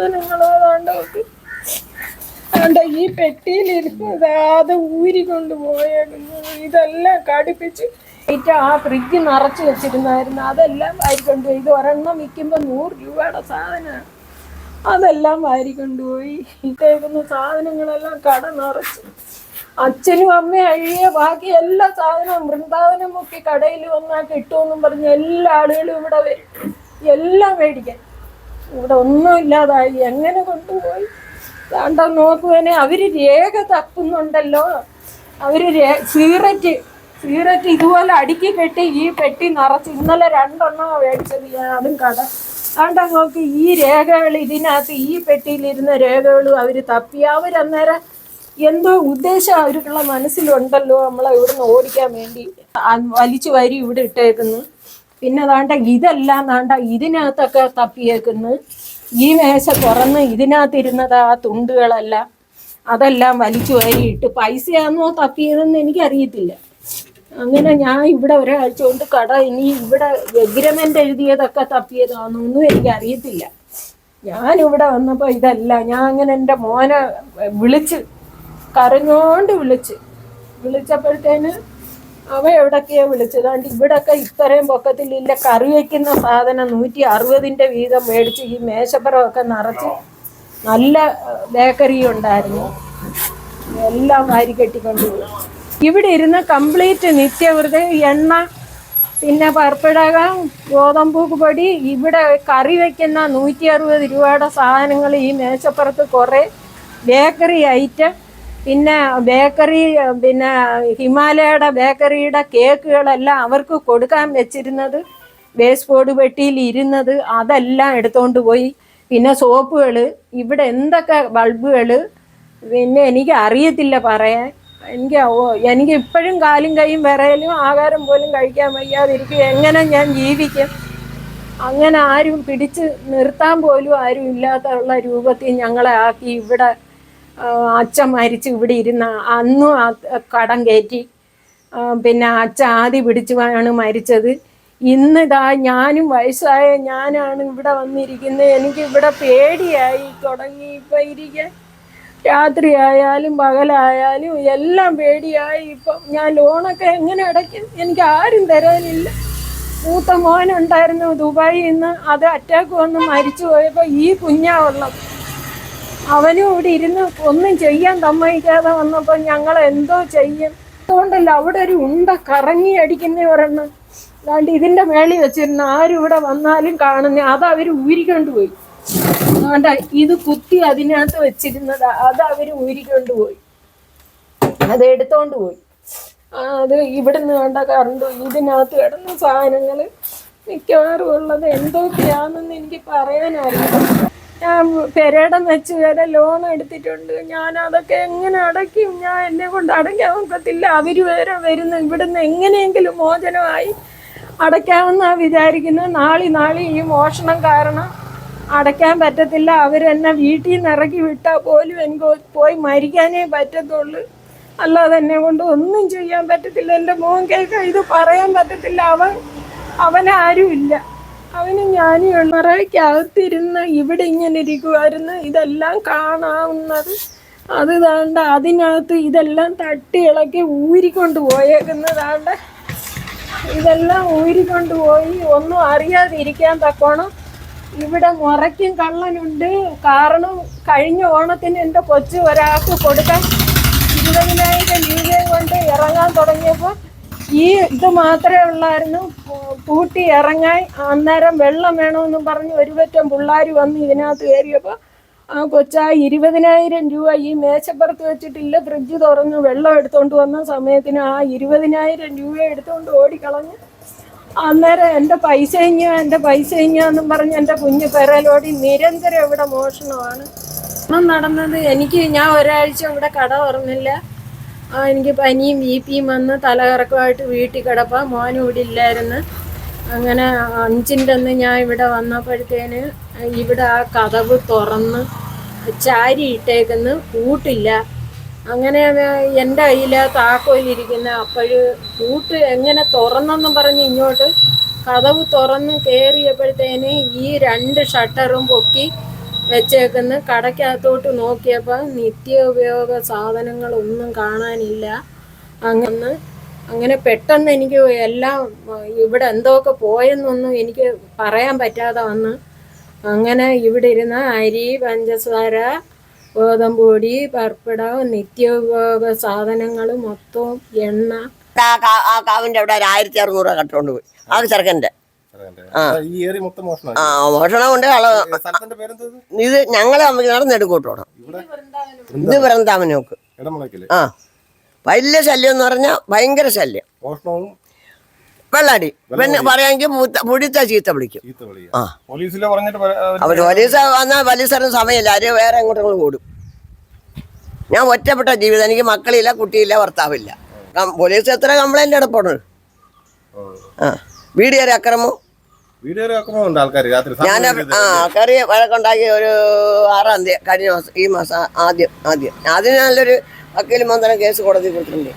സാധനങ്ങളോ അതുകൊണ്ട് ഈ പെട്ടിയിലിരുന്നത് അത് ഊരിക്കൊണ്ട് പോയേക്കുന്നു ഇതെല്ലാം കടിപ്പിച്ച് ഇറ്റ് ആ ഫ്രിഡ്ജ് നിറച്ച് വെച്ചിരുന്നായിരുന്നു. അതെല്ലാം വാരിക്കൊണ്ടുപോയി. ഇത് ഒരെണ്ണം വിൽക്കുമ്പോൾ നൂറ് രൂപയുടെ സാധനമാണ്. അതെല്ലാം വാരിക്കൊണ്ടുപോയി. ഇട്ടേക്കുന്ന സാധനങ്ങളെല്ലാം കട നിറച്ച്. അച്ഛനും അമ്മയും അഴിയ ബാക്കി എല്ലാ സാധനവും വൃന്ദാവനം മുക്കി കടയിൽ വന്നാൽ കിട്ടുമെന്നും പറഞ്ഞ് എല്ലാ ആളുകളും ഇവിടെ വരും. എല്ലാം മേടിക്കാൻ. ഇവിടെ ഒന്നും ഇല്ലാതായി. എങ്ങനെ കൊണ്ടുപോയി? വേണ്ട നോക്കുവാനെ അവർ രേഖ തപ്പുന്നുണ്ടല്ലോ. അവർ രേ- സീററ്റ് സീററ്റ് ഇതുപോലെ അടുക്കി കെട്ടി ഈ പെട്ടി നിറച്ച് ഇന്നലെ രണ്ടെണ്ണം മേടിച്ചത് അതും കട. വേണ്ട നോക്ക് ഈ രേഖകൾ ഇതിനകത്ത് ഈ പെട്ടിയിലിരുന്ന രേഖകളും അവർ തപ്പി. അവരന്നേരം എന്തോ ഉദ്ദേശം അവർക്കുള്ള മനസ്സിലുണ്ടല്ലോ നമ്മളെ ഇവിടുന്ന് ഓടിക്കാൻ വേണ്ടി. വലിച്ചു വരി ഇവിടെ ഇട്ടേക്കുന്നു. പിന്നെ താണ്ട ഇതെല്ലാം താണ്ട ഇതിനകത്തൊക്കെ തപ്പിയേക്കുന്നു. ഈ മേശ തുറന്ന് ഇതിനകത്തിരുന്നത് ആ തുണ്ടുകളെല്ലാം. അതെല്ലാം വലിച്ചു വരിയിട്ട് പൈസയാണോ തപ്പിയതെന്ന് എനിക്കറിയത്തില്ല. അങ്ങനെ ഞാൻ ഇവിടെ ഒരാഴ്ച കൊണ്ട് കട ഇനി ഇവിടെ എഗ്രിമെന്റ് എഴുതിയതൊക്കെ തപ്പിയതാണെന്നൊന്നും എനിക്കറിയത്തില്ല. ഞാനിവിടെ വന്നപ്പോൾ ഇതല്ല. ഞാൻ അങ്ങനെ എന്റെ മോനെ വിളിച്ച് കരഞ്ഞോണ്ട് വിളിച്ച്. വിളിച്ചപ്പോഴത്തേന് അവ എവിടൊക്കെയാ വിളിച്ചത്? അതുകൊണ്ട് ഇവിടൊക്കെ ഇത്രയും പൊക്കത്തിലില്ല കറി വയ്ക്കുന്ന സാധനം നൂറ്റി അറുപതിന്റെ വീതം മേടിച്ച് ഈ മേശപ്പുറമൊക്കെ നിറച്ച് നല്ല ബേക്കറി ഉണ്ടായിരുന്നു. എല്ലാം വാരി കെട്ടിക്കൊണ്ട് ഇവിടെ ഇരുന്ന് കംപ്ലീറ്റ് നിത്യവൃതി എണ്ണ പിന്നെ പർപ്പിടക ഗോതമ്പൂക്ക് പൊടി ഇവിടെ കറി വയ്ക്കുന്ന നൂറ്റി അറുപത് രൂപയുടെ സാധനങ്ങൾ ഈ മേശപ്പുറത്ത് കുറേ ബേക്കറി ഐറ്റം പിന്നെ ബേക്കറി പിന്നെ ഹിമാലയയുടെ ബേക്കറിയുടെ കേക്കുകളെല്ലാം അവർക്ക് കൊടുക്കാൻ വെച്ചിരുന്നത് വേസ്റ്റ് ബോർഡ് പെട്ടിയിൽ ഇരുന്നത് അതെല്ലാം എടുത്തുകൊണ്ട് പോയി. പിന്നെ സോപ്പുകൾ ഇവിടെ എന്തൊക്കെ ബൾബുകൾ പിന്നെ എനിക്ക് അറിയത്തില്ല പറയാൻ. എനിക്ക് എനിക്ക് ഇപ്പോഴും കാലും കൈയും വിറയലും ആഹാരം പോലും കഴിക്കാൻ വയ്യാതിരിക്കും. എങ്ങനെ ഞാൻ ജീവിക്കും? അങ്ങനെ ആരും പിടിച്ച് നിർത്താൻ പോലും ആരും ഇല്ലാത്തുള്ള രൂപത്തിൽ ഞങ്ങളെ ആക്കി ഇവിടെ അച്ഛൻ മരിച്ച് ഇവിടെ ഇരുന്ന അന്നും കടം കയറ്റി പിന്നെ അച്ഛൻ ആദ്യ പിടിച്ചുമാണ് മരിച്ചത്. ഇന്ന് ഇതാ ഞാനും വയസ്സായ ഞാനാണ് ഇവിടെ വന്നിരിക്കുന്നത് എനിക്ക് ഇവിടെ പേടിയായി തുടങ്ങി ഇപ്പം ഇരിക്കാൻ. രാത്രിയായാലും പകലായാലും എല്ലാം പേടിയായി. ഇപ്പം ഞാൻ ലോണൊക്കെ എങ്ങനെ അടയ്ക്കും? എനിക്ക് ആരും തരാനില്ല. മൂത്ത മോനുണ്ടായിരുന്നു ദുബായിൽ നിന്ന്. അത് അറ്റാക്ക് വന്ന് മരിച്ചു പോയപ്പോൾ ഈ കുഞ്ഞാ ഉള്ളത്. അവനും ഇവിടെ ഇരുന്ന് ഒന്നും ചെയ്യാൻ സമ്മതിക്കാതെ വന്നപ്പോൾ ഞങ്ങൾ എന്തോ ചെയ്യും. അതുകൊണ്ടല്ല അവിടെ ഒരു ഉണ്ട കറങ്ങി അടിക്കുന്ന ഒരെണ്ണം. അതാണ്ട് ഇതിന്റെ മേളിൽ വെച്ചിരുന്ന ആരും ഇവിടെ വന്നാലും കാണുന്ന അത് അവർ ഊരിക്കൊണ്ടുപോയി അതുകൊണ്ട് ഇത് കുത്തി അതിനകത്ത് വെച്ചിരുന്നത് അത് അവർ ഊരിക്കൊണ്ടുപോയി അത് എടുത്തോണ്ട് പോയി. അത് ഇവിടുന്ന് വേണ്ട കറണ്ട് ഇതിനകത്ത് കിടന്ന സാധനങ്ങൾ മിക്കവാറും ഉള്ളത് എന്തൊക്കെയാണെന്ന് എനിക്ക് പറയാനറിയാം ഞാൻ പെരേടം വെച്ച് വരെ ലോൺ എടുത്തിട്ടുണ്ട്. ഞാൻ അതൊക്കെ എങ്ങനെ അടയ്ക്കും? ഞാൻ എന്നെ കൊണ്ട് അടയ്ക്കാൻ ഒക്കത്തില്ല. അവർ വരെ വരുന്നു. ഇവിടുന്ന് എങ്ങനെയെങ്കിലും മോചനമായി അടയ്ക്കാമെന്നാണ് വിചാരിക്കുന്നത് നാളി നാളി ഈ മോഷണം കാരണം അടയ്ക്കാൻ പറ്റത്തില്ല. അവരെന്നെ വീട്ടിൽ നിന്ന് ഇറക്കി വിട്ടാൽ പോലും എനിക്ക് പോയി മരിക്കാനേ പറ്റത്തുള്ളൂ. അല്ലാതെ എന്നെ കൊണ്ട് ഒന്നും ചെയ്യാൻ പറ്റത്തില്ല. എന്റെ മോൻ കേൾക്കാൻ ഇത് പറയാൻ പറ്റത്തില്ല. അവൻ അവനാരും ഇല്ല. അവന് ഞാനീ ഉള്ളറയ്ക്കകത്തിരുന്ന് ഇവിടെ ഇങ്ങനെ ഇരിക്കുമായിരുന്നു ഇതെല്ലാം കാണാവുന്നത് അത് താണ്ട അതിനകത്ത് ഇതെല്ലാം തട്ടി ഇളക്കി ഊരിക്കൊണ്ട് പോയേക്കുന്നതാണ്ട്. ഇതെല്ലാം ഊരിക്കൊണ്ട് പോയി ഒന്നും അറിയാതിരിക്കാൻ തക്കോണം. ഇവിടെ മുറയ്ക്കും കള്ളനുണ്ട്. കാരണം കഴിഞ്ഞ ഓണത്തിന് എന്റെ കൊച്ചു ഒരാൾക്ക് കൊടുക്കാൻ ഇരുപതിനായിരം രൂപയും കൊണ്ട് ഇറങ്ങാൻ തുടങ്ങിയപ്പോൾ ഈ ഇത് മാത്രമേ ഉള്ളായിരുന്നു. കൂട്ടി ഇറങ്ങാൻ അന്നേരം വെള്ളം വേണമെന്നും പറഞ്ഞ് ഒരു പറ്റം പിള്ളേർ വന്ന് ഇതിനകത്ത് കയറിയപ്പോൾ ആ കൊച്ചാ ഇരുപതിനായിരം രൂപ ഈ മേശപ്പുറത്ത് വെച്ചിട്ടില്ല ഫ്രിഡ്ജ് തുറന്ന് വെള്ളം എടുത്തുകൊണ്ട് വന്ന സമയത്തിന് ആ ഇരുപതിനായിരം രൂപ എടുത്തുകൊണ്ട് ഓടിക്കളഞ്ഞ് അന്നേരം എന്റെ പൈസ ഇഞ്ഞോ എന്റെ പൈസ ഇഞ്ഞോന്നും പറഞ്ഞ് എന്റെ കുഞ്ഞ് പെരലോടി നിരന്തരം ഇവിടെ മോഷണമാണ്. നടന്നത് എനിക്ക് ഞാൻ ഒരാഴ്ച ഇവിടെ കട തുറന്നില്ല. എനിക്ക് പനിയും ബി പിയും വന്ന് തലകറക്കമായിട്ട് വീട്ടിൽ കിടപ്പാ. മോനും ഇവിടെ ഇല്ലായിരുന്നു. അങ്ങനെ അഞ്ചിന്റെ അന്ന് ഞാൻ ഇവിടെ വന്നപ്പോഴത്തേന് ഇവിടെ ആ കതവ് തുറന്ന് ചാരി ഇട്ടേക്കുന്ന്. കൂട്ടില്ല അങ്ങനെ എന്റെ കയ്യിൽ താക്കോലിരിക്കുന്ന അപ്പോഴ് കൂട്ട് എങ്ങനെ തുറന്നെന്നും പറഞ്ഞ് ഇങ്ങോട്ട് കതവ് തുറന്ന് കയറിയപ്പോഴത്തേന് ഈ രണ്ട് ഷട്ടറും പൊക്കി വെച്ചേക്കുന്ന. കടക്കകത്തോട്ട് നോക്കിയപ്പോൾ നിത്യോപയോഗ സാധനങ്ങളൊന്നും കാണാനില്ല. അങ്ങനെ അങ്ങനെ പെട്ടെന്ന് എനിക്ക് എല്ലാം ഇവിടെ എന്തൊക്കെ പോയെന്നൊന്നും എനിക്ക് പറയാൻ പറ്റാതെ വന്ന് അങ്ങനെ ഇവിടെ ഇരുന്ന അരി പഞ്ചസാര ഗോതമ്പൊടി പർപ്പിടം നിത്യോപയോഗ സാധനങ്ങൾ മൊത്തം എണ്ണ. ആ കാ- ആ കാവിന്റെ അവിടെ ഒരു ആയിരത്തി അറുന്നൂറ് കട്ടുകൊണ്ട് പോയി. ആ ചെറുക്കന്റെ. ആ. ഈ ഏറി മൊത്തം മോഷണം ആ മോഷണം കൊണ്ട് കള സ്ഥലത്തിന്റെ ഇത് ഞങ്ങളെ നടന്നെടുക്കൂട്ടോണം ഇവിടെ? ഇത് വൃന്ദാവനോക്ക്. ആ. വലിയ ശല്യം എന്ന് പറഞ്ഞാൽ ഭയങ്കര ശല്യം. വെള്ളാടി. പിന്നെ പറയാമെങ്കിൽ പുടിത്ത ചീത്ത വിളിക്കും. ആ. പോലീസിലെ പറഞ്ഞിട്ട് അവർ അവർ പോലീസ് വന്നാൽ പോലീസുകാരന് സമയമില്ല. ആര് വേറെ എങ്ങോട്ടെങ്കിലും ഓടും. ഞാൻ ഒറ്റപ്പെട്ട ജീവിതം. എനിക്ക് മക്കളില്ല കുട്ടിയില്ല ഭർത്താവില്ല. പോലീസ് എത്ര കംപ്ലൈന്റ് എടുപ്പുണ്ട് ആ. വീട് കയറി അക്രമം? വീടുകാരെ ആക്രമണമുണ്ട് ആൾക്കാർ രാത്രി ഞാൻ ആ കറി വഴക്കുണ്ടാക്കി ഒരു ആറാം തീയതി കഴിഞ്ഞ മാസം ഈ മാസം ആദ്യം ആദ്യം. അതിന് നല്ലൊരു വക്കീൽ മന്ദനം കേസ് കോടതി കൊടുത്തിട്ടുണ്ട്.